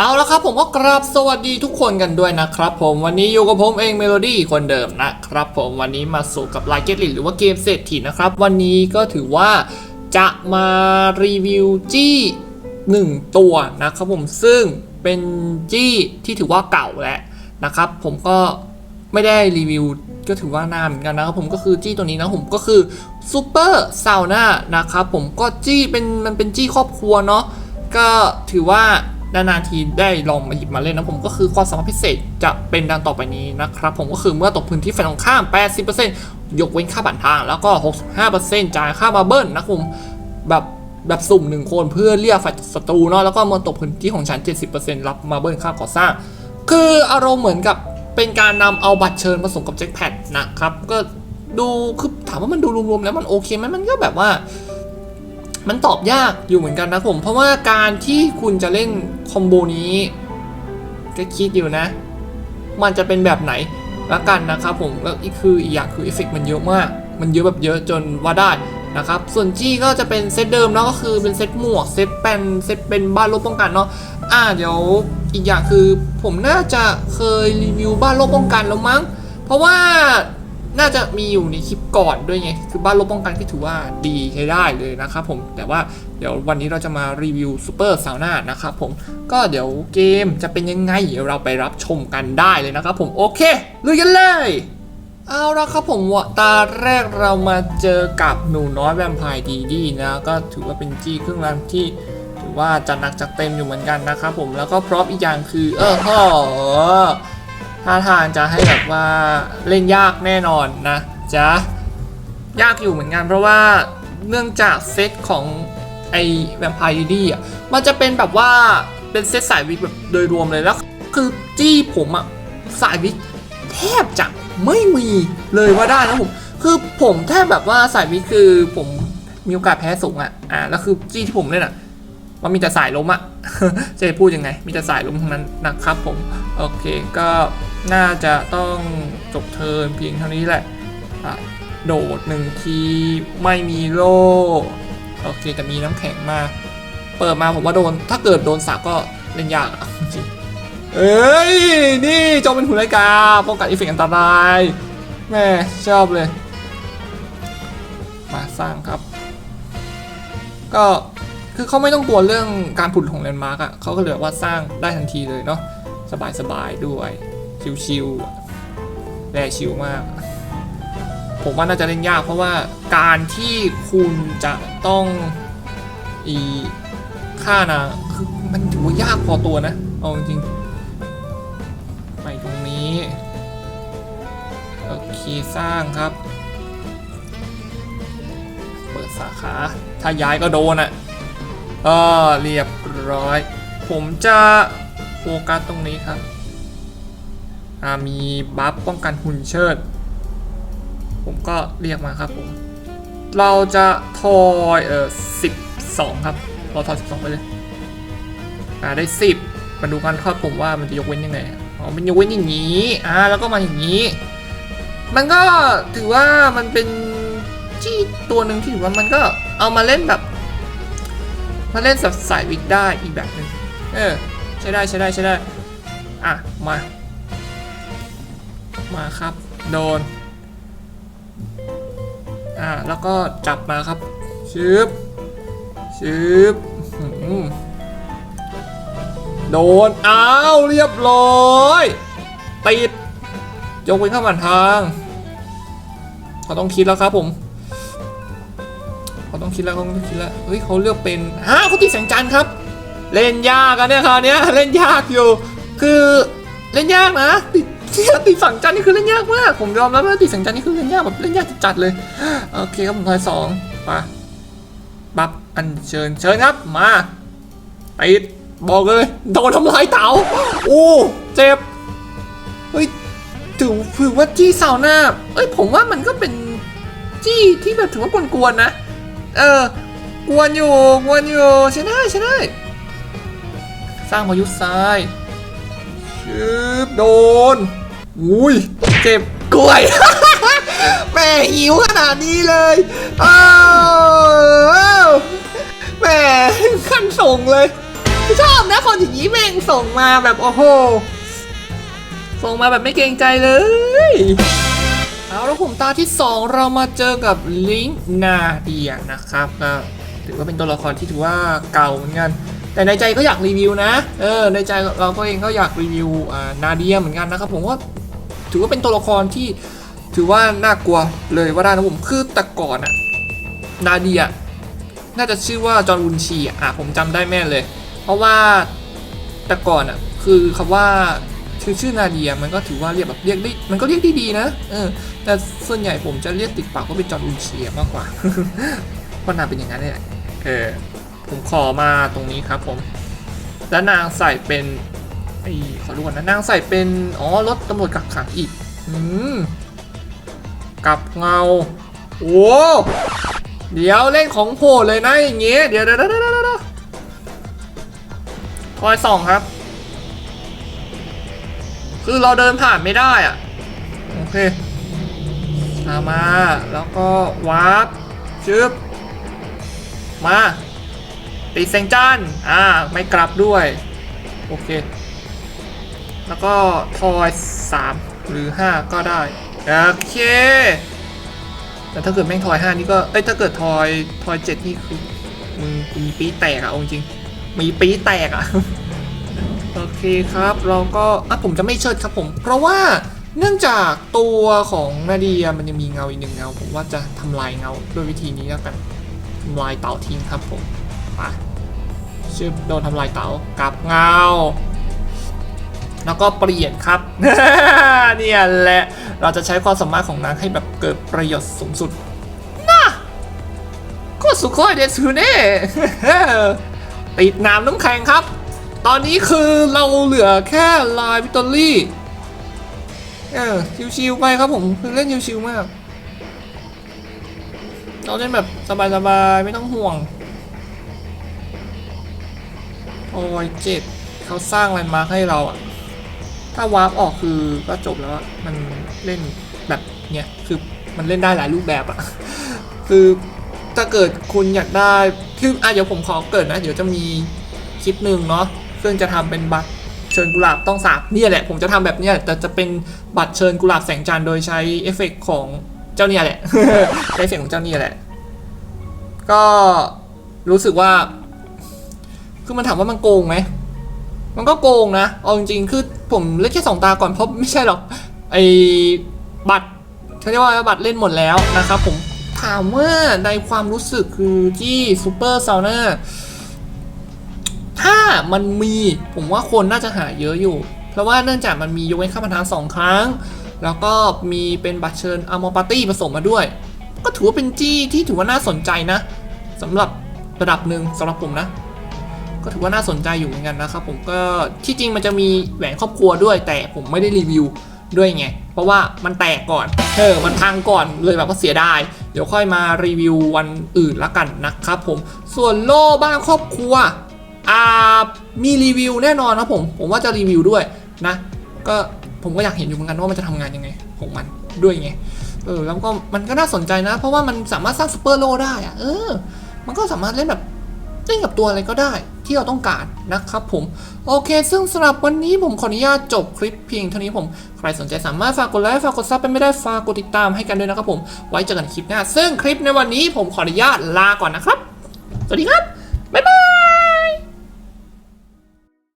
เอาละครับผมก็กราบสวัสดีทุกคนกันด้วยนะครับผมวันนี้อยู่กับผมเองเมโลดี้คนเดิมนะครับผมวันนี้มาสู่กับไลเกตลิหรือว่าเกมเศรษฐีนะครับ วันนี้ก็ถือว่าจะมารีวิวจี้หนึ่งตัวนะครับผมซึ่งเป็นจี้ที่ถือว่าเก่าแล้วนะครับผมก็ไม่ได้รีวิวก็ถือว่านานเหมือนกันนะครับผมก็คือจี้ตัวนี้นะผมก็คือซูเปอร์ซาวน่านะครับผมก็จี้เป็นมันเป็นจี้ครอบครัวเนาะก็ถือว่า นานๆทีได้ลองมาหยิบมาเล่นนะผมก็คือความสามารถพิเศษจะเป็นดังต่อไปนี้นะครับ ผมก็คือเมื่อตกพื้นที่ฝ่ายตรงข้าม 80%ยกเว้นค่าบัตรทาง แล้วก็ 65%จ่ายค่ามาเบิ้ลนะครับผมแบบแบบสุ่มหนึ่งคนเพื่อเรียกฝ่ายศัตรูเนาะแล้วก็เมื่อตกพื้นที่ของฉัน 70%รับมาเบิ้ลค่าก่อสร้าง คืออารมณ์เหมือนกับเป็นการนำเอาบัตรเชิญผสมกับแจ็คแพอตนะครับก็ดูคือถามว่ามันดูรวมๆแล้วมันโอเคไหมมันก็แบบว่า มันตอบยากอยู่เหมือนกันนะผม เพราะว่าการที่คุณจะเล่นคอมโบนี้ก็คิดอยู่นะ มันจะเป็นแบบไหนละกันนะครับผมแล้วอีกคืออีกอย่างคือเอฟเฟกมันเยอะมาก มันเยอะแบบเยอะจนว่าได้นะครับ ส่วนจี้ก็จะเป็นเซตเดิมเนาะก็คือเป็นเซตหมวกเซตแปนเซตเป็นบ้านลบป้องกันเนาะอ่าเดี๋ยวอีกอย่างคือผมน่าจะเคยรีวิวบ้านลบป้องกันแล้วมั้ง เพราะว่า น่าจะมีอยู่ในคลิปก่อนด้วยไง คือบ้านลบป้องกันที่ถือว่าดีใช้ได้เลยนะครับผม แต่ว่าเดี๋ยววันนี้เราจะมารีวิวซูเปอร์ซาวน่านะครับผม ก็เดี๋ยวเกมจะเป็นยังไงเดี๋ยวเราไปรับชมกันได้เลยนะครับผม โอเคลุยกันเลย เอาละครับผมวะตาแรกเรามาเจอกับหนูน้อยแวมไพร์ดีดีนะ ก็ถือว่าเป็นจี้เครื่องรางที่ถือว่าจัดหนักจัดเต็มอยู่เหมือนกันนะครับผม แล้วก็พร็อพอีกอย่างคือ เออฮอ ท่าทางจะให้แบบว่าเล่นยากแน่นอนนะจ๊ะยากอยู่เหมือนกันเพราะว่าเนื่องจากเซตของไอแวมไพร์ดีดีอะมันจะเป็นแบบว่าเป็นเซตสายวิกแบบโดยรวมเลยแล้ว คือจี้ผมอะสายวิกแทบจะไม่มีเลยว่าได้นะผมคือผมแทบแบบว่าสายวิกคือผมมีโอกาสแพ้สูงอะอ่าแล้วคือจี้ที่ผมเล่นอะ มันมีแต่สายล้มอะจะพูดยังไง มีแต่สายล้มทั้งนั้นนะครับผม โอเค ก็น่าจะต้องจบเทินเพียงเท่านี้แหละอะโดดหนึ่งทีไม่มีโล่โอเคแต่มีน้ำแข็งมา เปิดมาผมว่าโดน ถ้าเกิดโดนสาก็เล่นยากจริงเอ้ย นี่จงเป็นหุ่นไรกาป้องกันอีเฟกต์อันตรายแม่ชอบเลย มาสร้างครับ ก็ คือเขาไม่ต้องกลัวเรื่องการผุดของแลนด์มาร์กอะเขาก็เลยแบบว่าสร้างได้ทันทีเลยเนาะสบายๆด้วยชิวๆแร่ชิวมาก ผมว่าน่าจะเล่นยากเพราะว่าการที่คุณจะต้องอีฆ่านางคือมันถือว่ายากพอตัวนะ เอาจริงๆไปตรงนี้ โอเค สร้างครับ เปิดสาขา ถ้าย้ายก็โดนอะ่ะ เออเรียบร้อย ผมจะโฟกัสตรงนี้ครับมีบัฟป้องกันหุ่นเชิด ผมก็เรียกมาครับผม เราจะทอยเออสิบสองครับ เราทอยสิบสองไปเลย อ่าได้สิบมาดูกันครับผมว่ามันจะยกเว้นยังไง อ๋อมันยกเว้นอย่างนี้ อ่าแล้วก็มาอย่างนี้ มันก็ถือว่ามันเป็นจี้ตัวหนึ่งที่ถือว่ามันก็เอามาเล่นแบบ มาเล่นสับสายวิกได้อีกแบบหนึ่งเออใช้ได้ใช้ได้ใช้ได้ อะ มา มาครับ โดน อ่า แล้วก็จับมาครับชึบชึบโดน อ้าว เรียบร้อยติดยกเว้นข้ามผ่านทาง เขาต้องคิดแล้วครับผม เขาต้องคิดแล้วเขาต้องคิดแล้วเฮ้ยเขาเลือกเป็นฮะเขาติดแสงจันทร์ครับ เล่นยากอะเนี่ยคราวเนี้ยเล่นยากอยู่ คือเล่นยากนะติดติดฝั่งจันทร์นี่คือเล่นยากมาก ผมยอมรับว่าติดแสงจันทร์นี่คือเล่นยากแบบเล่นยากจัดเลย โอเคครับผมทอยสองไปบับอันเชิญเชิญครับมาติดบอกเลยโดนทำลายเต๋าโอ้เจ็บเฮ้ยถือถือว่าจี้ซาวน่าเอ้ยผมว่ามันก็เป็นจี้ที่แบบถือว่ากวนๆนะ เออกวนอยู่กวนอยู่ใช่ได้ใช่ได้สร้างพายุทรายชืบโดนอุ้ยเจ็บกล้วย แม่หิวขนาดนี้เลยอ้าวแม่ขั้นส่งเลย ชอบนะคนอย่างนี้แม่งส่งมาแบบโอ้โหส่งมาแบบไม่เกรงใจเลย เอาแล้วผมตาที่ 2 เรามาเจอกับลิงนาเดียนะครับก็ถือว่าเป็นตัวละครที่ถือว่าเก่าเหมือนกัน แต่ในใจก็อยากรีวิวนะเออในใจเราก็เองก็อยากรีวิวอ่านาเดียเหมือนกันนะครับผมว่าถือว่าเป็นตัวละครที่ถือว่าน่ากลัวเลยว่าได้นะผมคือแต่ก่อนอะนาเดียน่าจะชื่อว่าจอห์นวุนชีอะอะผมจำได้แม่เลย เพราะว่าแต่ก่อนอะคือคำว่า ชื่อชื่อนาเดียมันก็ถือว่าเรียกแบบเรียกได้มันก็เรียกได้ดีนะเออแต่ส่วนใหญ่ผมจะเรียกติดปากว่าเป็นจอห์นวุนเชีอะมากกว่าเพราะนางเป็นอย่างนั้นเนี่ยเออผมขอมาตรงนี้ครับผมแล้วนางใส่เป็นไอ้ขอดูก่อนนะนางใส่เป็นอ๋อรถตำรวจกักขังอีกอืมกับเงาโอ้เดี๋ยวเล่นของโผล่เลยนะอย่างเงี้ยเดี๋ยวเดี๋ยวเดี๋ยวเดี๋ยวเดี๋ยวคอยส่องครับ คือเราเดินผ่านไม่ได้อะโอเคตามมาแล้วก็วาร์ปชึบมาตีแสงจันอ่าไม่กลับด้วย โอเค แล้วก็ทอย3หรือ5ก็ได้ โอเค แต่ถ้าเกิดแม่งทอย5นี่ก็ เอ้ย ถ้าเกิดทอยทอย7นี่คือมึงกูมีปีแตกอะอาจริง มีปีแตกอะ โอเคครับเราก็อะผมจะไม่เชิดครับผม เพราะว่าเนื่องจากตัวของนาเดียมันยังมีเงาอีกหนึ่งเงา ผมว่าจะทำลายเงาด้วยวิธีนี้แล้วกันทำลายเต่าทิ้งครับผมไปชื่อโดนทำลายเต่ากับเงา แล้วก็เปลี่ยนครับเนี่ยแหละเราจะใช้ความสามารถของนางให้แบบเกิดประโยชน์สูงสุดนะก็สุดค่อยเดซูเน่ติดน้ำน้ำแข็งครับ ตอนนี้คือเราเหลือแค่ลายวิตอรี่เออชิวๆไปครับผมคือเล่นชิวๆมาก เราเล่นแบบสบายๆไม่ต้องห่วง โอ้ยเจ็ดเขาสร้างแลนด์มาร์คให้เราอะถ้าวาร์ปออกคือก็จบแล้วมันเล่นแบบเนี้ยคือมันเล่นได้หลายรูปแบบอะคือถ้าเกิดคุณอยากได้คืออะเดี๋ยวผมขอเกิดนะ เดี๋ยวจะมีคลิปหนึ่งเนาะ ซึ่งจะทำเป็นบัตรเชิญกุหลาบต้องสาบเนี่ยแหละ ผมจะทำแบบเนี้ยแต่จะเป็นบัตรเชิญกุหลาบแสงจันทร์โดยใช้เอฟเฟกต์ของเจ้าเนี่ยแหละใช้เสียงของเจ้าเนี่ยแหละ ก็รู้สึกว่า คือมันถามว่ามันโกงไหมมันก็โกงนะเอาจริงๆคือผมเล่นแค่สองตาก่อนเพราะไม่ใช่หรอกไอ้บัตรเขาเรียกว่าบัตรเล่นหมดแล้วนะครับผมถามว่าในความรู้สึกคือที่ซูเปอร์ซาวน่า มันมีผมว่าคนน่าจะหาเยอะอยู่ เพราะว่าเนื่องจากมันมียกเว้นข้ามประธานสองครั้ง แล้วก็มีเป็นบัตรเชิญอามอปาร์ตี้ผสมมาด้วย ก็ถือว่าเป็นจี้ที่ถือว่าน่าสนใจนะสำหรับระดับหนึ่งสำหรับผมนะ ก็ถือว่าน่าสนใจอยู่เหมือนกันนะครับผมก็ที่จริงมันจะมีแหวนครอบครัวด้วย แต่ผมไม่ได้รีวิวด้วยไง เพราะว่ามันแตกก่อน เออ มันพังก่อนเลยแบบว่าเสียดาย เดี๋ยวค่อยมารีวิววันอื่นละกันนะครับผม ส่วนโล่บ้านครอบครัว อ่ามีรีวิวแน่นอนครับผม ผมว่าจะรีวิวด้วยนะ ก็ผมก็อยากเห็นอยู่เหมือนกันว่ามันจะทำงานยังไงของมันด้วยไงเออแล้วก็มันก็น่าสนใจนะ เพราะว่ามันสามารถสร้างซูเปอร์โลได้อะเออ มันก็สามารถเล่นแบบเล่นกับตัวอะไรก็ได้ที่เราต้องการนะครับผม โอเค ซึ่งสำหรับวันนี้ผมขออนุญาตจบคลิปเพียงเท่านี้ผม ใครสนใจสามารถฝากกดไลค์ฝากกดซับเป็นไม่ได้ฝากกดติดตามให้กันด้วยนะครับผม ไว้เจอกันคลิปหน้า ซึ่งคลิปในวันนี้ผมขออนุญาตลาก่อนนะครับ สวัสดีครับ บ๊ายบาย